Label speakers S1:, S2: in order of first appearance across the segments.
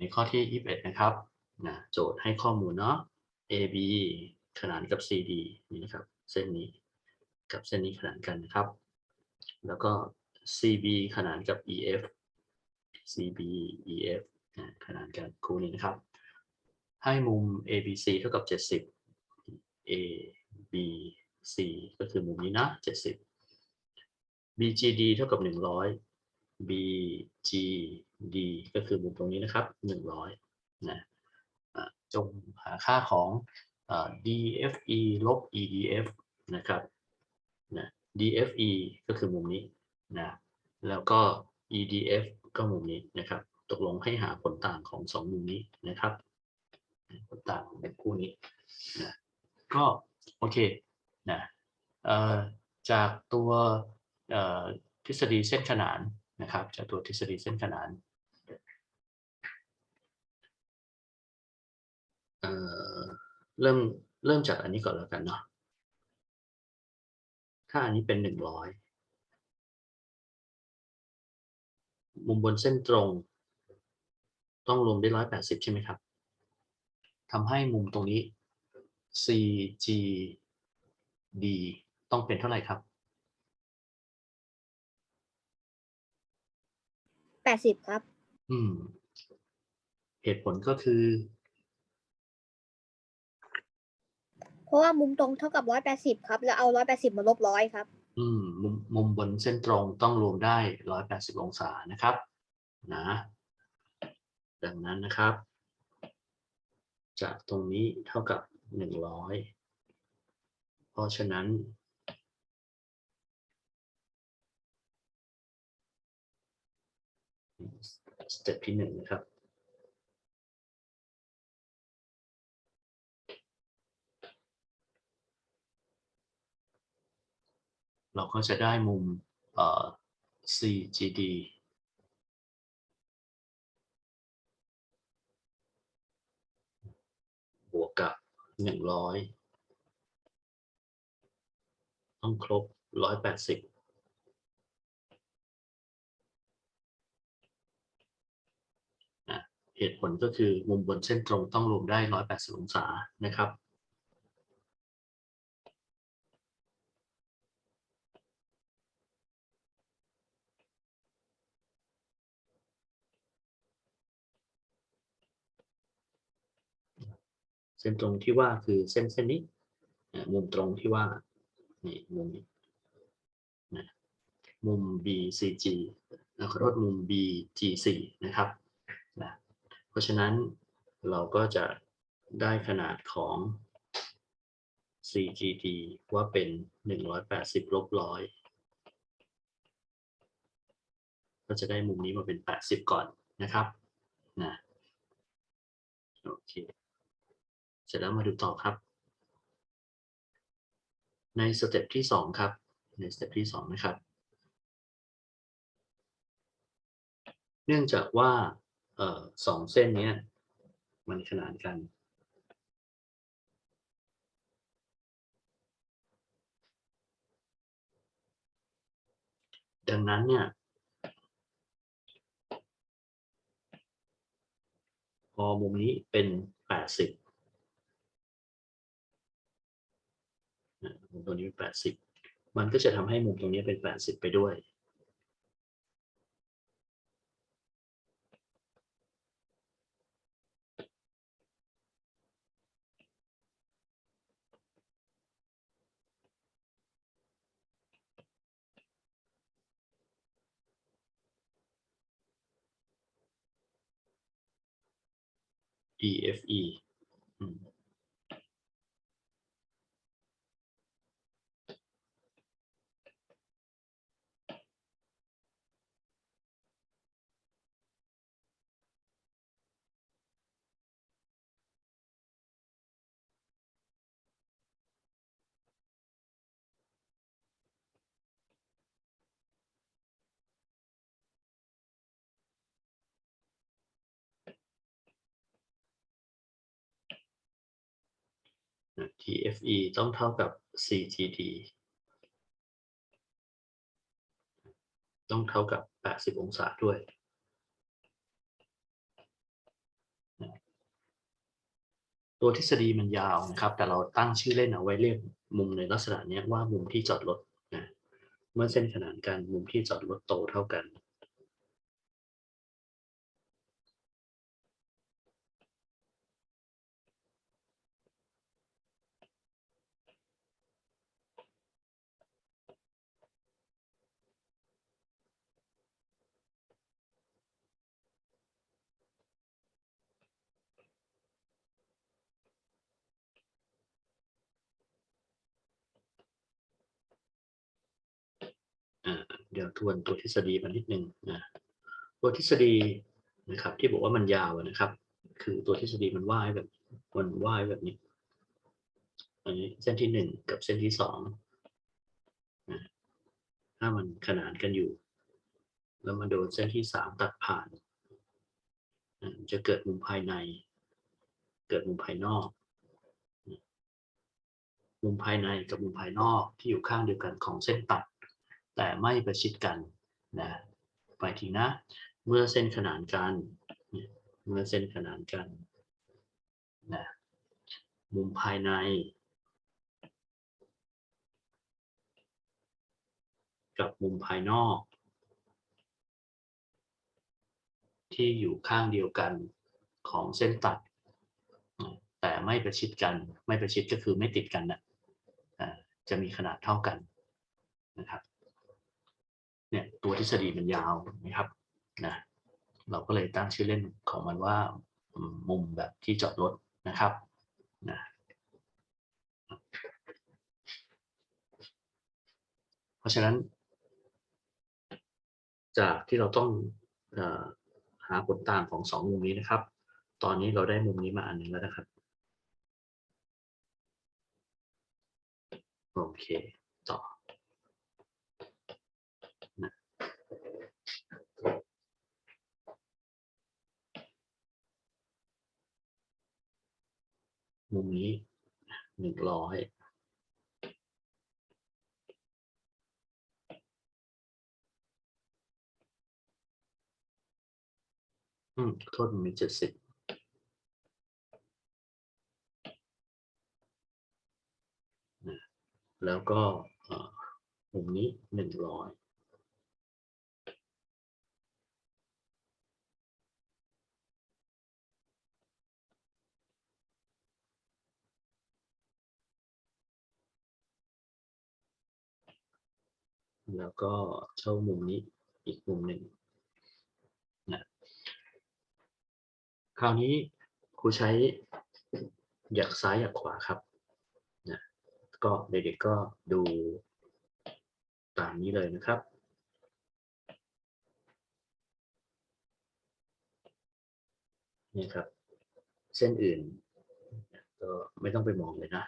S1: ในข้อที่ 21 นะครับนะโจทย์ให้ข้อมูลเนาะ AB ขนานกับ CD นี่นะครับ เส้นนี้กับเส้นนี้ขนานกันนะครับ แล้วก็ CB ขนานกับ EF CB EF นะขนานกันคู่นี้นะครับ ให้มุม ABC เท่ากับ 70 ABC ก็คือมุมนี้นะ 70 BGD เท่ากับ 100 d ก็คือมุมตรงนี้นะครับ 100นะอะจงหาค่าของอ DFE ลบ EDF นะครับนะ DFE ก็คือมุมนี้นะแล้วก็ EDF ก็มุมนี้นะครับ ตกลงให้หาผลต่างของสองมุมนี้นะครับผลต่างของคู่นี้นะก็โอเคนะเอ่อจากตัวทฤษฎีเส้นขนานนะครับ จากตัวทฤษฎีเส้นขนาน เอ่อเริ่มเริ่มจากอันนี้ก่อนแล้วกันเนาะถ้าอันนี้เป็นหนึ่งร้อยมุมบนเส้นตรง ต้องรวมได้ร้อยแปดสิบใช่ไหมครับทำให้มุมตรงนี้ CGD ต้องเป็นเท่าไหร่ครับ
S2: แปดสิบครับ
S1: อืม เหตุผลก็คือ
S2: เพราะว่ามุมตรงเท่ากับร้อยแปดสิบครับ แล้วเอาร้อยแปดสิบมาลบร้อยครับ
S1: อืมมุมมุมบนเส้นตรงต้องรวมได้ร้อยแปดสิบองศานะครับ นะ ดังนั้นนะครับ จากตรงนี้เท่ากับหนึ่งร้อยเพราะฉะนั้นสเต็ปที่หนึ่งนะครับ เราก็จะได้มุม CGD บวกกับหนึ่งร้อยต้องครบร้อยแปดสิบเหตุผลก็คือมุมบนเส้นตรงต้องรวมได้ร้อยแปดสิบองศานะครับ เส้นตรงที่ว่าคือเส้นเส้นนี้มุมตรงที่ว่านี่มุมนี้นะมุม BCG นะขอโทษมุม BGC นะครับนะเพราะฉะนั้นเราก็จะได้ขนาดของ CGD ว่าเป็น 180ลบร้อยก็จะได้มุมนี้มาเป็น 80 ก่อนนะครับนะโอเค เสร็จแล้วมาดูต่อครับ ในสเต็ปที่สองครับ ในสเต็ปที่สองนะครับ เนื่องจากว่าออสองเส้นนี้มันขนานกันดังนั้นเนี่ยพอมุมนี้เป็น 80 ตรงนี้เป็นแปดสิบมันก็จะทำให้มุมตรงนี้เป็นแปดสิบไปด้วย EFE TFE ต้องเท่ากับ CGD ต้องเท่ากับ 80 องศาด้วย ตัวทฤษฎีมันยาวนะครับ แต่เราตั้งชื่อเล่นเอาไว้เรียกมุมในลักษณะนี้ว่ามุมที่จอดรถนะ เมื่อเส้นขนานกันมุมที่จอดรถโตเท่ากัน เดี๋ยวทวนตัวทฤษฎีมานิดนึงนะตัวทฤษฎีนะครับ ที่บอกว่ามันยาวนะครับ คือตัวทฤษฎีมันว่ายแบบมันว่ายแบบนี้อันนี้เส้นที่หนึ่งกับเส้นที่สองนะถ้ามันขนานกันอยู่ แล้วมาโดนเส้นที่สามตัดผ่านจะเกิดมุมภายใน เกิดมุมภายนอก มุมภายในกับมุมภายนอกที่อยู่ข้างเดียวกันของเส้นตัด แต่ไม่ประชิดกันนะไปทีนะ เมื่อเส้นขนานกัน เมื่อเส้นขนานกันนะมุมภายในกับมุมภายนอก ที่อยู่ข้างเดียวกันของเส้นตัด แต่ไม่ประชิดกัน ไม่ประชิดก็คือไม่ติดกันนะอ่าจะมีขนาดเท่ากันนะครับ เนี่ยตัวทฤษฎีมันยาวนะครับนะเราก็เลยตั้งชื่อเล่นของมันว่ามุมแบบที่จอดรถนะครับนะเพราะฉะนั้น จากที่เราต้องอหาผลต่างของสองมุมนี้นะครับ ตอนนี้เราได้มุมนี้มาอันหนึ่งแล้วนะครับ โอเค ต่อ มุมนี้ หนึ่งร้อยอืมโทษมีเจ็ดสิบแล้วก็มุมนี้หนึ่งร้อย แล้วก็เช่ามุมนี้อีกมุมหนึ่งนะคราวนี้ครูใช้หยักซ้ายหยักขวาครับนะก็เด็กๆก็ดูตามนี้เลยนะครับนี่ครับ เส้นอื่น ก็ไม่ต้องไปมองเลยนะ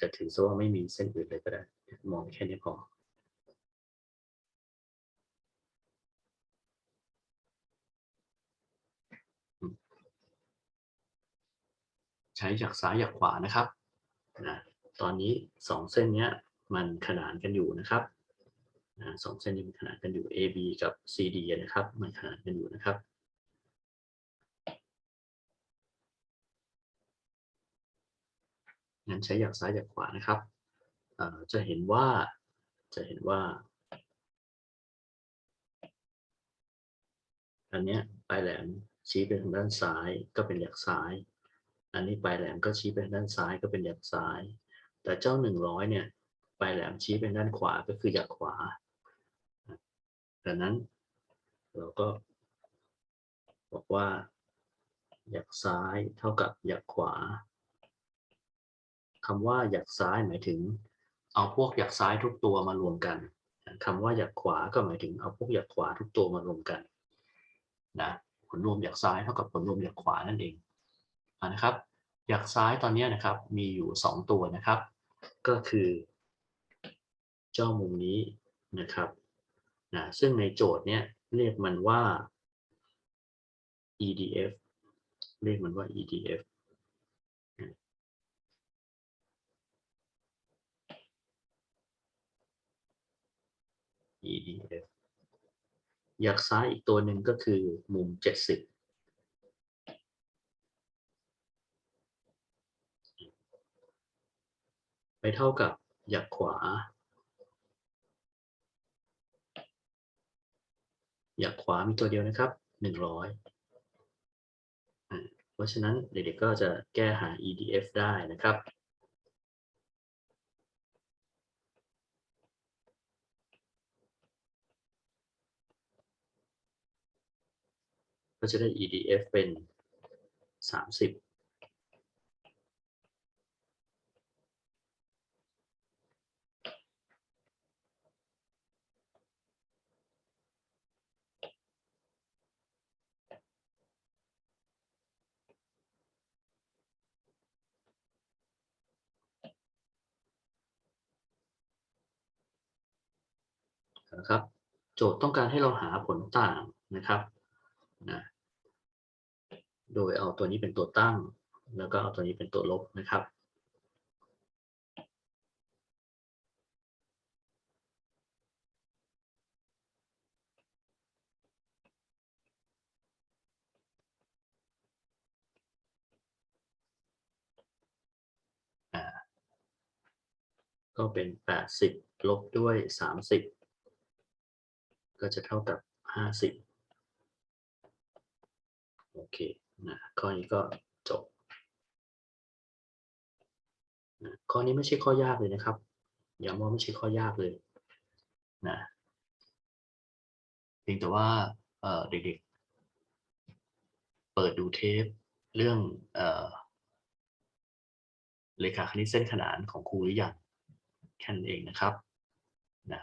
S1: จะถือซะว่าไม่มีเส้นอื่นเลยก็ได้ มองแค่นี้พอใช้จากซ้ายจากขวานะครับนะตอนนี้สองเส้นนี้มันขนานกันอยู่นะครับนะสองเส้นนี้มันขนานกันอยู่ AB กับ CD นะครับ มันขนานกันอยู่นะครับงั้นใช้จากซ้ายจากขวานะครับ จะเห็นว่าจะเห็นว่า อันเนี้ยปลายแหลมชี้ไปทางด้านซ้ายก็เป็นหยักซ้าย อันนี้ปลายแหลมก็ชี้ไปทางด้านซ้ายก็เป็นหยักซ้าย แต่เจ้าหนึ่งร้อยเนี่ยปลายแหลมชี้ไปทางด้านขวาก็คือหยักขวาดังนั้นเราก็ บอกว่าหยักซ้ายเท่ากับหยักขวาคำว่าหยักซ้ายหมายถึง เอาพวกหยักซ้ายทุกตัวมารวมกันคำว่าหยักขวาก็หมายถึงเอาพวกหยักขวาทุกตัวมารวมกันนะผลรวมหยักซ้ายเท่ากับผลรวมหยักขวานั่นเองอ่านะครับหยักซ้ายตอนนี้นะครับมีอยู่สองตัวนะครับ ก็คือ เจ้ามุมนี้นะครับนะซึ่งในโจทย์เนี้ยเรียกมันว่า EDF เรียกมันว่า EDF อยากซ้ายอีกตัวหนึ่งก็คือมุม 70ไปเท่ากับอยากขวาอยากขวามีตัวเดียวนะครับหนึ่งร้อยเพราะฉะนั้นเด็กๆก็จะแก้หา EDF ได้นะครับ ก็จะได้ EDF เป็นสามสิบนะครับโจทย์ต้องการให้เราหาผลต่างนะครับ นะโดยเอาตัวนี้เป็นตัวตั้ง แล้วก็เอาตัวนี้เป็นตัวลบนะครับ ก็เป็น 80 ลบด้วย 30 ก็จะเท่ากับ 50 โอเคนะข้อนี้ก็จบนะข้อนี้ไม่ใช่ข้อยากเลยนะครับย้ำว่าไม่ใช่ข้อยากเลยนะเพียงแต่ว่าเอ่อเด็กๆ เปิดดูเทปเรื่องเอ่อเลขาคณิตเส้นขนานของครูหรือยังแค่นั้นเองนะครับนะ